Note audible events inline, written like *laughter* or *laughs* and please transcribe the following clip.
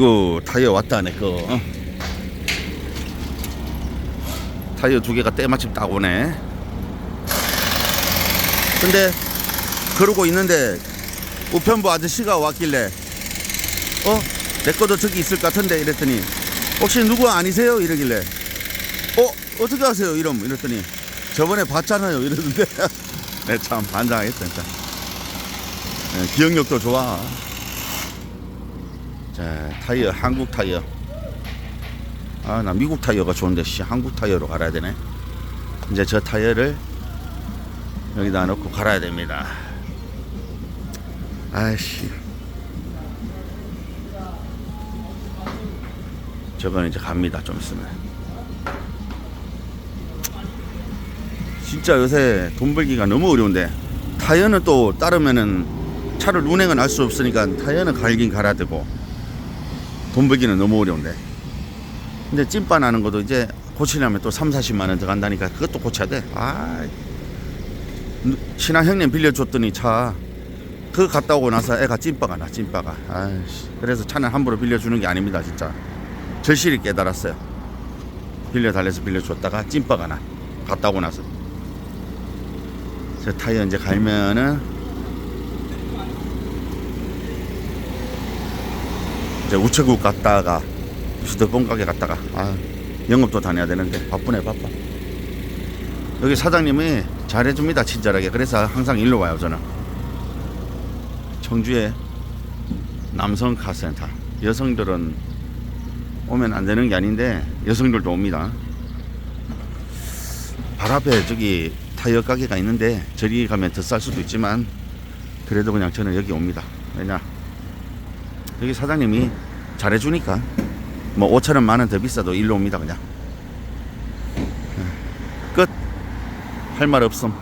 그리고 타이어 왔다 내 거. 어? 타이어 두 개가 때마침 딱 오네. 근데 그러고 있는데 우편부 아저씨가 왔길래 어? 내 것도 저기 있을 것 같은데 이랬더니 혹시 누구 아니세요? 이러길래 어? 어떻게 아세요? 이럼 이랬더니 저번에 봤잖아요 이러는데 내 *laughs* 참 반장했다 진짜 네, 기억력도 좋아 자 타이어 한국 타이어. 아 나 미국 타이어가 좋은데 씨 한국 타이어로 갈아야 되네. 이제 저 타이어를 여기다 넣고 갈아야 됩니다. 아이씨. 저건 이제 갑니다 좀 있으면. 진짜 요새 돈 벌기가 너무 어려운데 타이어는 또 따르면은 차를 운행은 할 수 없으니까 타이어는 갈긴 갈아야 되고 돈 벌기는 너무 어려운데. 근데 찐빠 나는 것도 이제 고치려면 또 3, 40만 원 들어간다니까 그것도 고쳐야 돼. 아. 친한 형님 빌려줬더니 차. 그거 갔다 오고 나서 애가 찐빠가 나 찐빠가. 아이씨. 그래서 차는 함부로 빌려주는 게 아닙니다 진짜. 절실히 깨달았어요. 빌려달래서 빌려줬다가 찐빠가 나. 갔다 오고 나서. 저 타이어 이제 갈면은 이제 우체국 갔다가 휴대폰 가게 갔다가 아 영업도 다녀야 되는데 바쁘네 바빠. 여기 사장님이 잘해줍니다 친절하게. 그래서 항상 일로 와요 저는. 청주에 남성 카센터. 여성들은 오면 안 되는 게 아닌데 여성들도 옵니다. 발 앞에 저기 타이어 가게가 있는데 저리 가면 더 쌀 수도 있지만 그래도 그냥 저는 여기 옵니다. 왜냐 여기 사장님이 잘해주니까 뭐 5천 원 만원 더 비싸도 일로 옵니다 그냥. 끝. 할 말 없음